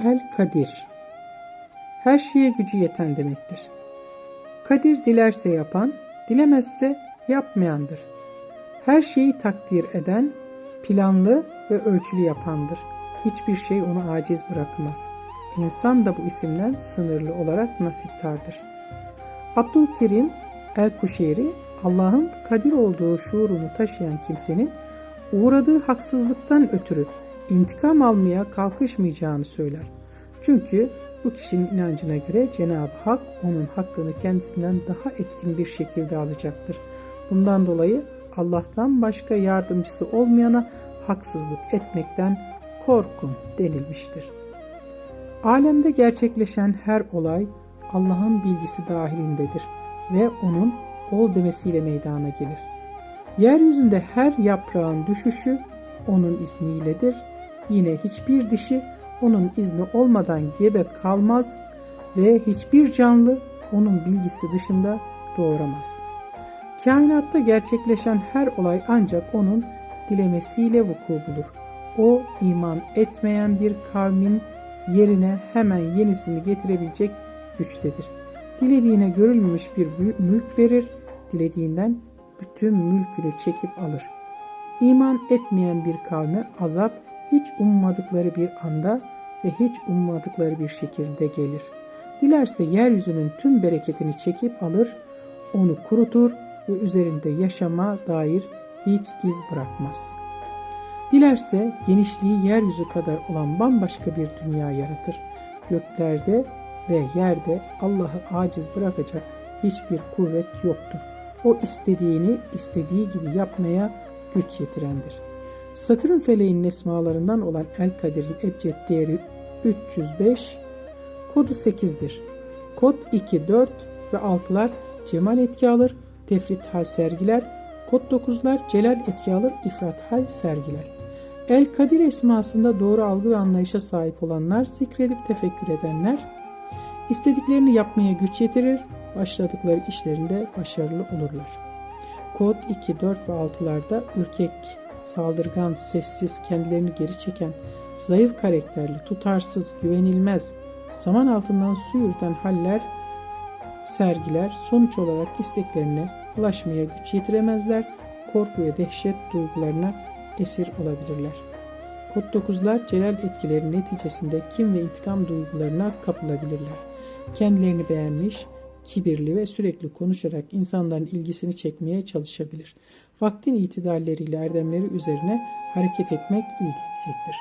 El-Kadir Her şeye gücü yeten demektir. Kadir dilerse yapan, dilemezse yapmayandır. Her şeyi takdir eden, planlı ve ölçülü yapandır. Hiçbir şey onu aciz bırakmaz. İnsan da bu isimden sınırlı olarak nasiptardır. Abdülkerim El-Kuşeyri, Allah'ın kadir olduğu şuurunu taşıyan kimsenin uğradığı haksızlıktan ötürü intikam almaya kalkışmayacağını söyler. Çünkü bu kişinin inancına göre Cenab-ı Hak onun hakkını kendisinden daha etkin bir şekilde alacaktır. Bundan dolayı Allah'tan başka yardımcısı olmayana haksızlık etmekten korkun denilmiştir. Alemde gerçekleşen her olay Allah'ın bilgisi dahilindedir ve onun ol demesiyle meydana gelir. Yeryüzünde her yaprağın düşüşü onun izniyledir. Yine hiçbir dişi onun izni olmadan gebe kalmaz ve hiçbir canlı onun bilgisi dışında doğuramaz. Kainatta gerçekleşen her olay ancak onun dilemesiyle vuku bulur. O iman etmeyen bir kavmin yerine hemen yenisini getirebilecek güçtedir. Dilediğine görülmemiş bir mülk verir, dilediğinden bütün mülkünü çekip alır. İman etmeyen bir kavme azap hiç ummadıkları bir anda ve hiç ummadıkları bir şekilde gelir. Dilerse yeryüzünün tüm bereketini çekip alır, onu kurutur ve üzerinde yaşama dair hiç iz bırakmaz. Dilerse genişliği yeryüzü kadar olan bambaşka bir dünya yaratır. Göklerde ve yerde Allah'ı aciz bırakacak hiçbir kuvvet yoktur. O istediğini istediği gibi yapmaya güç yetirendir. Satürn feleğinin esmalarından olan El Kadir'in ebced değeri 305, kodu 8'dir. Kod 2, 4 ve 6'lar cemal etki alır, tefrit hal sergiler, kod 9'lar celal etki alır, ifrat hal sergiler. El Kadir esmasında doğru algı ve anlayışa sahip olanlar, zikredip tefekkür edenler, istediklerini yapmaya güç yetirir, başladıkları işlerinde başarılı olurlar. Kod 2, 4 ve 6'larda ürkek, saldırgan, sessiz, kendilerini geri çeken, zayıf karakterli, tutarsız, güvenilmez, zaman altından su yürüten haller sergiler sonuç olarak isteklerine ulaşmaya güç yetiremezler, korku ve dehşet duygularına esir olabilirler. Kod 9'lar celal etkileri neticesinde kim ve intikam duygularına kapılabilirler. Kendilerini beğenmiş, kibirli ve sürekli konuşarak insanların ilgisini çekmeye çalışabilir. Vaktin itidalleriyle erdemleri üzerine hareket etmek iyi gelecektir.